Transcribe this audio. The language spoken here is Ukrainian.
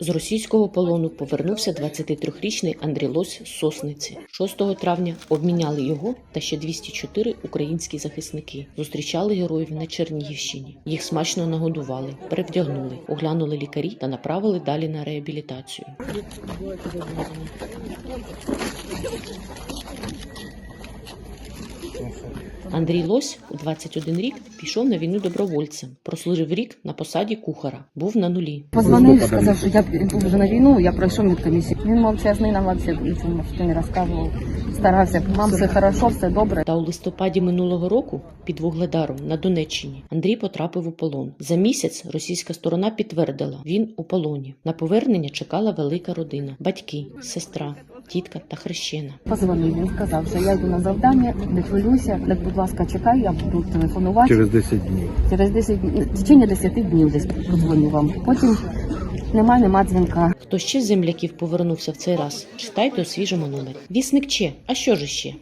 З російського полону повернувся 23-річний Андрій Лось з Сосниці. 6 травня обміняли його та ще 204 українські захисники. Зустрічали героїв на Чернігівщині. Їх смачно нагодували, перевдягнули, оглянули лікарі та направили далі на реабілітацію. Андрій Лось у 21 рік пішов на війну добровольцем. Прослужив рік на посаді кухара. Був на нулі. Позвонив, сказав, що я був вже на війну, я пройшов медкомісію. Він мовчазний нам вообще нічого не розказував. Старався, вам все хорошо, все добре. Та у листопаді минулого року під Вугледаром на Донеччині Андрій потрапив у полон. За місяць російська сторона підтвердила, він у полоні. На повернення чекала велика родина: батьки, сестра, тітка та хрещена. Позвонив, він сказав, що я йду на завдання, не хвилюйся, так, будь ласка, чекай, я буду телефонувати. Через 10 днів. Через 10 днів, в течение 10 днів десь подзвоню вам. Потім нема, нема дзвінка. Хто ще з земляків повернувся в цей раз? Читайте у свіжому номері. Вісник Че, а що ж ще?